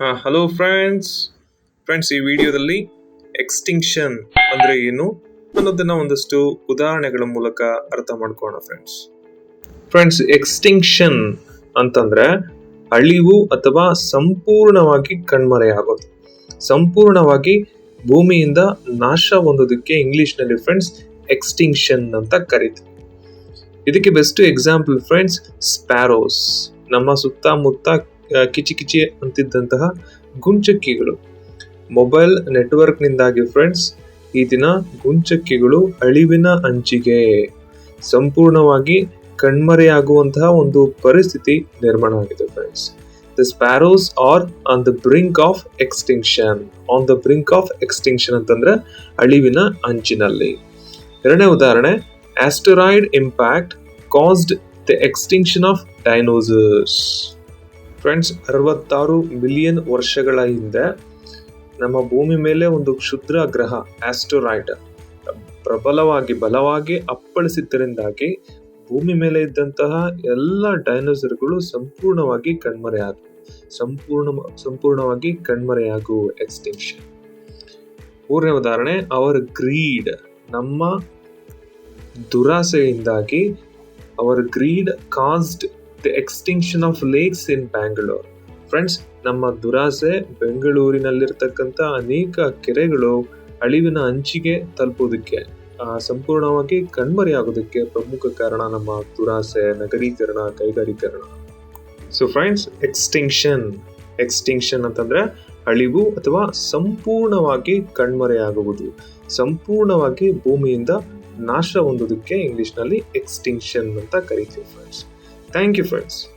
Hello friends friends ಈ ವಿಡಿಯೋದಲ್ಲಿ extinction ಅಂದ್ರೆ ಏನು ಅನ್ನೋದನ್ನ ಒಂದಷ್ಟು ಉದಾಹರಣೆಗಳ ಮೂಲಕ ಅರ್ಥ ಮಾಡ್ಕೋಣ ಫ್ರೆಂಡ್ಸ್ ಫ್ರೆಂಡ್ಸ್ ಎಕ್ಸ್ಟಿಂಕ್ಷನ್ ಅಂತಂದ್ರೆ ಅಳಿವು ಅಥವಾ ಸಂಪೂರ್ಣವಾಗಿ ಕಣ್ಮರೆಯಾಗೋದು ಸಂಪೂರ್ಣವಾಗಿ ಭೂಮಿಯಿಂದ ನಾಶ ಹೊಂದೋದಕ್ಕೆ ಇಂಗ್ಲಿಷ್ನಲ್ಲಿ ಫ್ರೆಂಡ್ಸ್ ಎಕ್ಸ್ಟಿಂಕ್ಷನ್ ಅಂತ ಕರೀತೀವಿ. ಇದಕ್ಕೆ ಬೆಸ್ಟ್ ಎಕ್ಸಾಂಪಲ್ ಫ್ರೆಂಡ್ಸ್ ಸ್ಪ್ಯಾರೋಸ್ ನಮ್ಮ ಸುತ್ತಮುತ್ತ ಕಿಚಿ ಕಿಚಿ ಅಂತಿದ್ದಂತಹ ಗುಂಚಕ್ಕಿಗಳು. ಮೊಬೈಲ್ ನೆಟ್ವರ್ಕ್ನಿಂದಾಗಿ ಫ್ರೆಂಡ್ಸ್, ಈ ದಿನ ಗುಂಚಕ್ಕಿಗಳು ಅಳಿವಿನ ಅಂಚಿಗೆ. ಸಂಪೂರ್ಣವಾಗಿ ಕಣ್ಮರೆಯಾಗುವಂತಹ ಒಂದು ಪರಿಸ್ಥಿತಿ ನಿರ್ಮಾಣ ಆಗಿದೆ friends. The sparrows are on the brink of extinction on the brink of extinction ಅಂತಂದ್ರೆ ಅಳಿವಿನ ಅಂಚಿನಲ್ಲಿ. ಎರಡನೇ ಉದಾಹರಣೆ asteroid impact caused the extinction of dinosaurs friends ಅರವತ್ತಾರು ಮಿಲಿಯನ್ ವರ್ಷಗಳ ಹಿಂದೆ ನಮ್ಮ ಭೂಮಿ ಮೇಲೆ ಒಂದು ಕ್ಷುದ್ರ ಗ್ರಹ ಆಸ್ಟೋರಾಯ್ಡ್ ಪ್ರಬಲವಾಗಿ, ಬಲವಾಗಿ ಅಪ್ಪಳಿಸಿದ್ದರಿಂದಾಗಿ ಭೂಮಿ ಮೇಲೆ ಇದ್ದಂತಹ ಎಲ್ಲ ಡೈನೋಸರ್ಗಳು ಸಂಪೂರ್ಣವಾಗಿ ಕಣ್ಮರೆಯಾದವು ಸಂಪೂರ್ಣ, ಸಂಪೂರ್ಣವಾಗಿ ಕಣ್ಮರೆಯಾಗುವ ಎಕ್ಸ್ಟಿಂಕ್ಷನ್ ಮೂರನೇ ಉದಾಹರಣೆ, ಅವರ್ ಗ್ರೀಡ್ ನಮ್ಮ ದುರಾಸೆಯಿಂದಾಗಿ our greed caused the extinction of lakes in Bangalore friends ನಮ್ಮ ದುರಾಸೆ ಬೆಂಗಳೂರಿನಲ್ಲಿರ್ತಕ್ಕಂಥ ಅನೇಕ ಕೆರೆಗಳು ಅಳಿವಿನ ಅಂಚಿಗೆ ತಲುಪೋದಕ್ಕೆ ಸಂಪೂರ್ಣವಾಗಿ ಕಣ್ಮರೆಯಾಗೋದಕ್ಕೆ ಪ್ರಮುಖ ಕಾರಣ ನಮ್ಮ ದುರಾಸೆ, ನಗರೀಕರಣ, ಕೈಗಾರೀಕರಣ. ಸೊ ಫ್ರೆಂಡ್ಸ್ ಎಕ್ಸ್ಟಿಂಕ್ಷನ್ ಎಕ್ಸ್ಟಿಂಕ್ಷನ್ ಅಂತಂದರೆ ಅಳಿವು ಅಥವಾ ಸಂಪೂರ್ಣವಾಗಿ ಕಣ್ಮರೆಯಾಗುವುದು. ಸಂಪೂರ್ಣವಾಗಿ ಭೂಮಿಯಿಂದ ನಾಶ ಹೊಂದೋದಕ್ಕೆ ಇಂಗ್ಲೀಷ್ನಲ್ಲಿ ಎಕ್ಸ್ಟಿಂಕ್ಷನ್ ಅಂತ ಕರಿತೀವಿ ಫ್ರೆಂಡ್ಸ್ Thank you, friends.